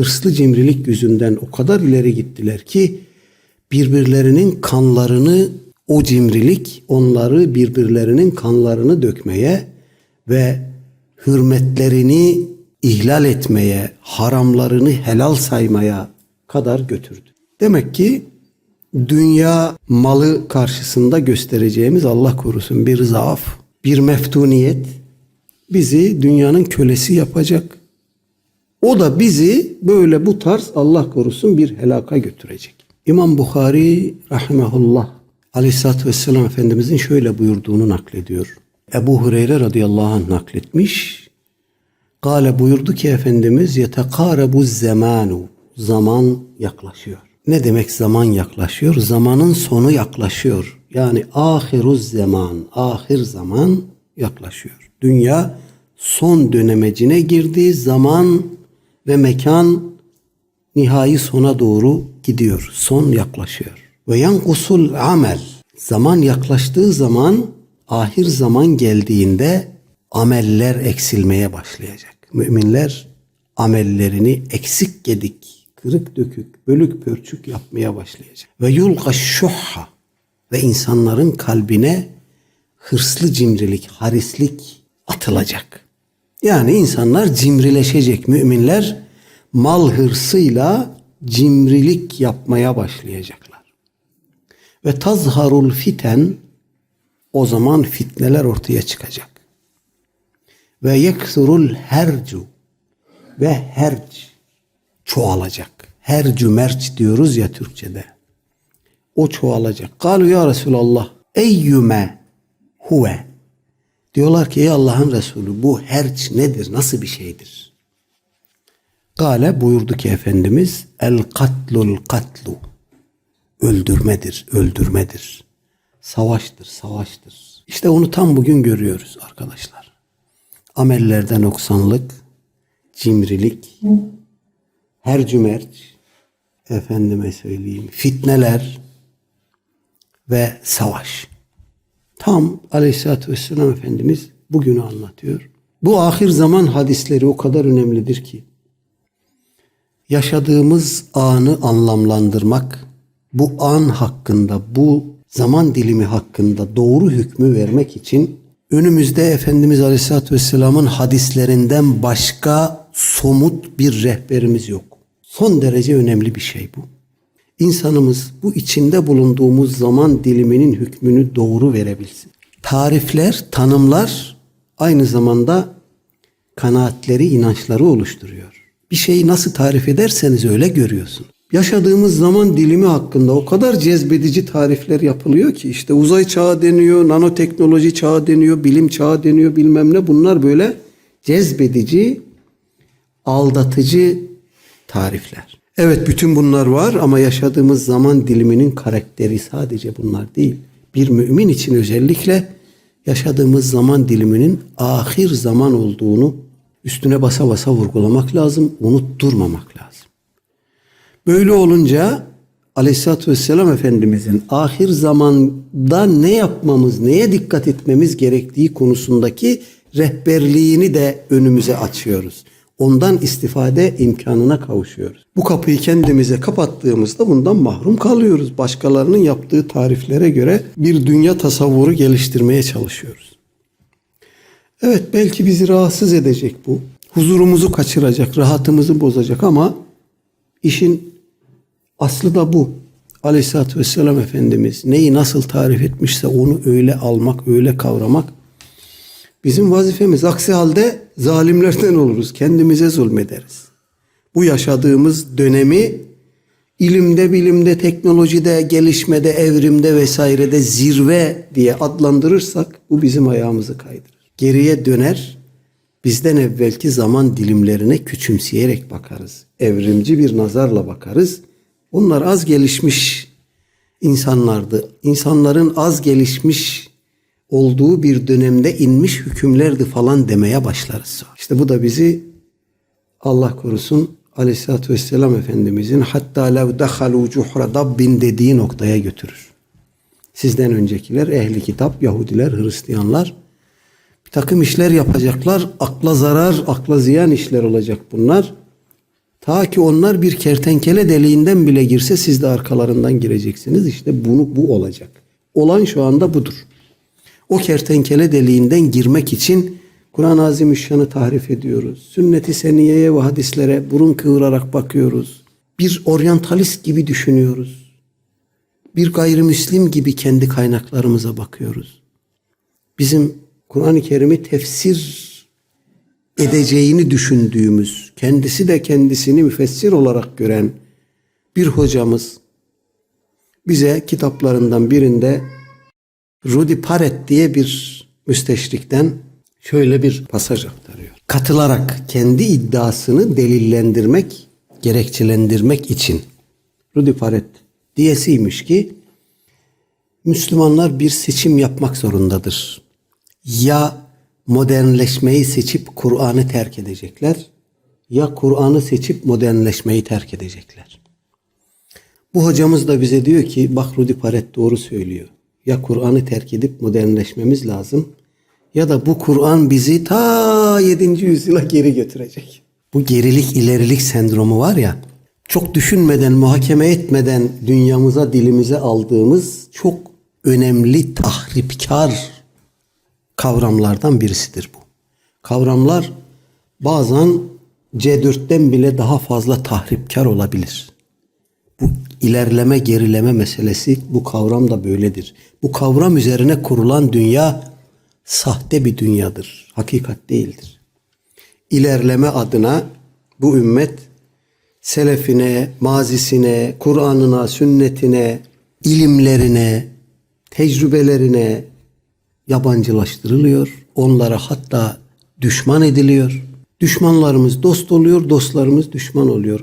hırslı cimrilik yüzünden o kadar ileri gittiler ki birbirlerinin kanlarını o cimrilik onları birbirlerinin kanlarını dökmeye ve hürmetlerini ihlal etmeye, haramlarını helal saymaya kadar götürdü. Demek ki dünya malı karşısında göstereceğimiz Allah korusun bir zaaf, bir meftuniyet bizi dünyanın kölesi yapacak. O da bizi böyle bu tarz Allah korusun bir helaka götürecek. İmam Bukhari rahimahullah Aleyhisselatü Vesselam Efendimizin şöyle buyurduğunu naklediyor. Ebu Hureyre radıyallahu anh nakletmiş. Gale buyurdu ki Efendimiz yetekarebu zemanu. Zaman yaklaşıyor. Ne demek zaman yaklaşıyor? Zamanın sonu yaklaşıyor. Yani ahiruz zaman, ahir zaman yaklaşıyor. Dünya son dönemecine girdiği zaman ve mekan nihai sona doğru gidiyor. Son yaklaşıyor. Ve yankusul amel. Zaman yaklaştığı zaman ahir zaman geldiğinde ameller eksilmeye başlayacak. Müminler amellerini eksik gedik, kırık dökük, bölük pörçük yapmaya başlayacak. Ve yulga şuhha ve insanların kalbine hırslı cimrilik, harislik atılacak. Yani insanlar cimrileşecek. Müminler mal hırsıyla cimrilik yapmaya başlayacaklar. Ve tazharul fiten o zaman fitneler ortaya çıkacak. Ve yeksurul hercu ve herc çoğalacak. Hercü merç diyoruz ya Türkçe'de. O çoğalacak. Kalu ya Resulallah eyyüme huve. Diyorlar ki ey Allah'ın Resulü bu herç nedir? Nasıl bir şeydir? Kale buyurdu ki Efendimiz el katlul katlu. Öldürmedir, öldürmedir. Savaştır, savaştır. İşte onu tam bugün görüyoruz arkadaşlar. Amellerde noksanlık, cimrilik, her cümerç, efendime söyleyeyim, fitneler ve savaş. Tam aleyhissalatü vesselam Efendimiz bugünü anlatıyor. Bu ahir zaman hadisleri o kadar önemlidir ki yaşadığımız anı anlamlandırmak, bu an hakkında, bu zaman dilimi hakkında doğru hükmü vermek için önümüzde Efendimiz Aleyhisselatü Vesselam'ın hadislerinden başka somut bir rehberimiz yok. Son derece önemli bir şey bu. İnsanımız bu içinde bulunduğumuz zaman diliminin hükmünü doğru verebilsin. Tarifler, tanımlar aynı zamanda kanaatleri, inançları oluşturuyor. Bir şeyi nasıl tarif ederseniz öyle görüyorsun. Yaşadığımız zaman dilimi hakkında o kadar cezbedici tarifler yapılıyor ki işte uzay çağı deniyor, nanoteknoloji çağı deniyor, bilim çağı deniyor bilmem ne bunlar böyle cezbedici, aldatıcı tarifler. Evet bütün bunlar var ama yaşadığımız zaman diliminin karakteri sadece bunlar değil. Bir mümin için özellikle yaşadığımız zaman diliminin ahir zaman olduğunu üstüne basa basa vurgulamak lazım, unutturmamak lazım. Böyle olunca Aleyhisselatü Vesselam Efendimizin ahir zamanda ne yapmamız, neye dikkat etmemiz gerektiği konusundaki rehberliğini de önümüze açıyoruz. Ondan istifade imkanına kavuşuyoruz. Bu kapıyı kendimize kapattığımızda bundan mahrum kalıyoruz. Başkalarının yaptığı tariflere göre bir dünya tasavvuru geliştirmeye çalışıyoruz. Evet belki bizi rahatsız edecek bu. Huzurumuzu kaçıracak, rahatımızı bozacak ama işin aslı da bu. Aleyhisselatü Vesselam Efendimiz neyi nasıl tarif etmişse onu öyle almak, öyle kavramak bizim vazifemiz. Aksi halde zalimlerden oluruz. Kendimize zulmederiz. Bu yaşadığımız dönemi ilimde, bilimde, teknolojide, gelişmede, evrimde vesairede zirve diye adlandırırsak bu bizim ayağımızı kaydırır. Geriye döner, bizden evvelki zaman dilimlerine küçümseyerek bakarız. Evrimci bir nazarla bakarız. Bunlar az gelişmiş insanlardı. İnsanların az gelişmiş olduğu bir dönemde inmiş hükümlerdi falan demeye başlarız. İşte bu da bizi Allah korusun Aleyhisselatü Vesselam Efendimizin hatta lev dehalu cuhra dabbin dediği noktaya götürür. Sizden öncekiler ehli kitap, Yahudiler, Hristiyanlar bir takım işler yapacaklar. Akla zarar, akla ziyan işler olacak bunlar. Ta ki onlar bir kertenkele deliğinden bile girse siz de arkalarından gireceksiniz. İşte bunu bu olacak. Olan şu anda budur. O kertenkele deliğinden girmek için Kur'an-ı Azimüşşan'ı tahrif ediyoruz. Sünnet-i seniyeye ve hadislere burun kıvırarak bakıyoruz. Bir oryantalist gibi düşünüyoruz. Bir gayrimüslim gibi kendi kaynaklarımıza bakıyoruz. Bizim Kur'an-ı Kerim'i tefsir edeceğini düşündüğümüz, kendisi de kendisini müfessir olarak gören bir hocamız bize kitaplarından birinde Rudi Paret diye bir müsteşrikten şöyle bir pasaj aktarıyor. Katılarak kendi iddiasını delillendirmek, gerekçelendirmek için Rudi Paret diyesiymiş ki Müslümanlar bir seçim yapmak zorundadır. Ya modernleşmeyi seçip Kur'an'ı terk edecekler ya Kur'an'ı seçip modernleşmeyi terk edecekler. Bu hocamız da bize diyor ki bak Rudi Paret doğru söylüyor. Ya Kur'an'ı terk edip modernleşmemiz lazım ya da bu Kur'an bizi ta 7. yüzyıla geri götürecek. Bu gerilik ilerilik sendromu var ya çok düşünmeden muhakeme etmeden dünyamıza dilimize aldığımız çok önemli tahripkar kavramlardan birisidir bu. Kavramlar bazen C4'ten bile daha fazla tahripkar olabilir. İlerleme gerileme meselesi bu kavram da böyledir. Bu kavram üzerine kurulan dünya sahte bir dünyadır. Hakikat değildir. İlerleme adına bu ümmet selefine, mazisine, Kur'an'ına, sünnetine, ilimlerine, tecrübelerine yabancılaştırılıyor. Onlara hatta düşman ediliyor. Düşmanlarımız dost oluyor, dostlarımız düşman oluyor.